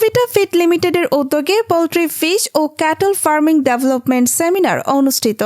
প্রভিটা feed লিমিটেডের উদ্যোগে poultry fish ও ক্যাটল ফার্মিং ডেভেলপমেন্ট সেমিনার অনুষ্ঠিত।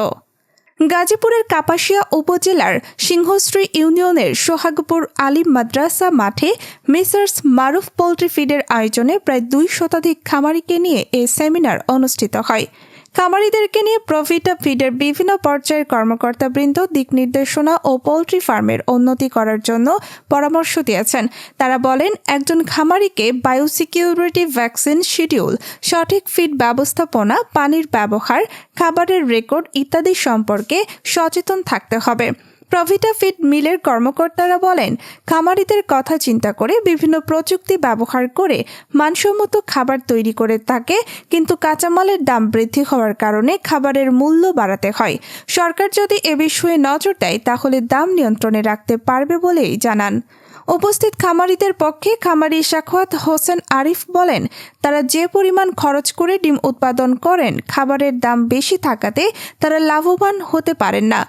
গাজীপুরের কাপাসিয়া উপজেলার সিংহশ্রী ইউনিয়নের সোহাগপুর আলিম মাদ্রাসা মাঠে মিসার্স মারুফ পোলট্রি ফিডের আয়োজনে প্রায় দুই শতাধিক খামারিকে নিয়ে এই সেমিনার অনুষ্ঠিত হয়। খামারিদেরকে নিয়ে প্রফিটা ফিডের বিভিন্ন পর্যায়ের কর্মকর্তাবৃন্দ দিক নির্দেশনা ও পোলট্রি ফার্মের উন্নতি করার জন্য পরামর্শ দিয়েছেন। তারা বলেন, একজন খামারিকে বায়োসিকিউরিটি ভ্যাকসিন শিডিউল, সঠিক ফিড ব্যবস্থাপনা, পানির ব্যবহার, খাবারের রেকর্ড ইত্যাদি সম্পর্কে সচেতন থাকতে হবে। প্রভিটা ফিড মিলের কর্মকর্তারা বলেন, খামারিদের কথা চিন্তা করে বিভিন্ন প্রযুক্তি ব্যবহার করে মানসম্মত খাবার তৈরি করে থাকে, কিন্তু কাঁচামালের দাম বৃদ্ধি হওয়ার কারণে খাবারের মূল্য বাড়াতে হয়। সরকার যদি এ বিষয়ে নজর দেয়, তাহলে দাম নিয়ন্ত্রণে রাখতে পারবে বলেই জানান। উপস্থিত খামারিদের পক্ষে খামারি শাখওয়াত হোসেন আরিফ বলেন, তারা যে পরিমাণ খরচ করে ডিম উৎপাদন করেন, খাবারের দাম বেশি থাকাতে তারা লাভবান হতে পারেন না।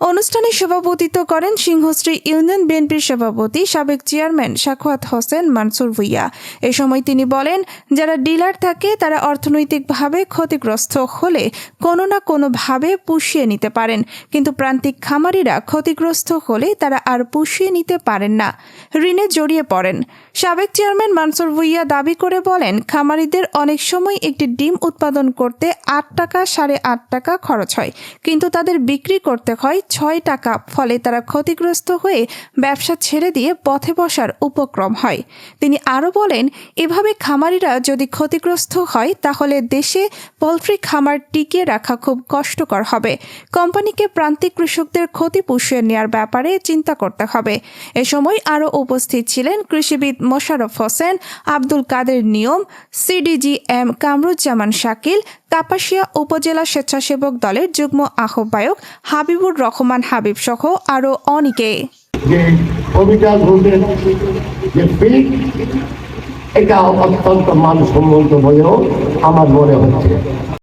অনুষ্ঠানে সভাপতিত্ব করেন সিংহশ্রী ইউনিয়ন বিএনপির সভাপতি সাবেক চেয়ারম্যান সাখোয়াত হোসেন মানসুর ভুইয়া। এ সময় তিনি বলেন, যারা ডিলার থাকে, তারা অর্থনৈতিকভাবে ক্ষতিগ্রস্ত হলে কোনো না কোনোভাবে পুষিয়ে নিতে পারেন। কিন্তু প্রান্তিক খামারিরা ক্ষতিগ্রস্ত হলে তারা আর পুষিয়ে নিতে পারেন না। ঋণে জড়িয়ে পড়েন। সাবেক চেয়ারম্যান মানসুর ভুইয়া দাবি করে বলেন, খামারিদের অনেক সময় একটি ডিম উৎপাদন করতে আট টাকা সাড়ে আট টাকা খরচ হয়, কিন্তু তাদের বিক্রি করতে হয় ছয় টাকা, ফলে তারা ক্ষতিগ্রস্ত হয়ে ব্যবসা ছেড়ে দিয়ে পথে বসার উপক্রম হয়। তিনি আরও বলেন, এভাবে খামারিরা যদি ক্ষতিগ্রস্ত হয়, তাহলে দেশে পোলট্রি খামার টিকিয়ে রাখা খুব কষ্টকর হবে। কোম্পানিকে প্রান্তিক কৃষকদের ক্ষতি পুষিয়ে নেওয়ার ব্যাপারে চিন্তা করতে হবে। এ সময় আরও উপস্থিত ছিলেন কৃষিবিদ মোশাররফ হোসেন, আব্দুল কাদের নিয়ম সিডিজি এম কামরুজ্জামান শাকিল, কাপাসিয়া উপজেলা স্বেচ্ছাসেবক দলের যুগ্ম আহ্বায়ক হাবিবুর রহমান হাবিব সহ আরও অনেকে। এটা অত্যন্ত মানসম্মত বলেও আমার মনে হচ্ছে।